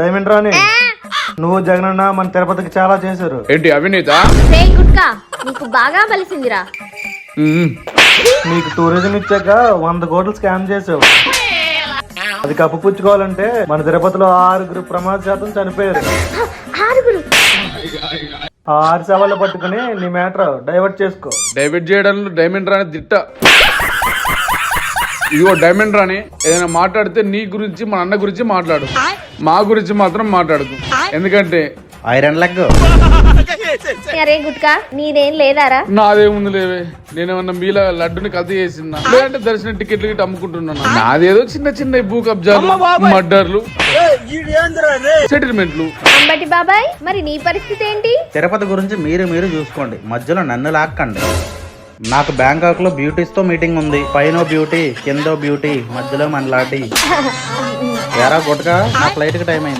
Diamond రాని నువ్వు జగనన్న మన తిరుపతికి చాలా చేశారు. ఏంటి అవినీత? రే గుట్కా నీకు బాగా బలిసిందిరా. ఉమ్. నీకు టూరిజం ఇచ్చాక వంద కోట్లు స్కామ్ చేసావు అది కప్పుపుచ్చుకోవాలంటే మన తిరుపతిలో ఆరుగురు ప్రమాద శాతం చనిపోయారు. ఆరుగురు. ఆ ఆరు సవాళ్ళు పట్టుకుని నీ మ్యాటర్ డైవర్ట్ చేసుకో. డైవర్ట్ చేయడంలో డైమండ్ రాని తిట్ట ఇదిగో డైమండ్ రాని ఏదైనా మాట్లాడితే నీ గురించి మన అన్న గురించి మాట్లాడు. మా గురించి మాత్రం మాట్లాడదు ఎందుకంటే ఐరన్ లెగ్. అరే గుట్కా నీదేం లేదారా? నాదేముంది లేవే. నేనేమన్నా మీలా లడ్డుని కల్తీ చేసిందా? లేదంటే దర్శనం టికెట్లు గిట్ట అమ్ముకుంటున్నాను? నాదేదో చిన్న చిన్న భూ కబ్జాలు మర్డర్లు సెటిల్మెంట్లు. అంబటి బాబాయ్ మరి నీ పరిస్థితి ఏంటి? తిరుపతి గురించి మీరు మీరు చూసుకోండి. మధ్యలో నన్ను లాక్కండి. నాకు బ్యాంకాక్లో బ్యూటీస్తో మీటింగ్ ఉంది. పైన బ్యూటీ కిందో బ్యూటీ మధ్యలో మనలాంటి. ఎరా గుట్కా నా ఫ్లైట్కి టైం అయింది.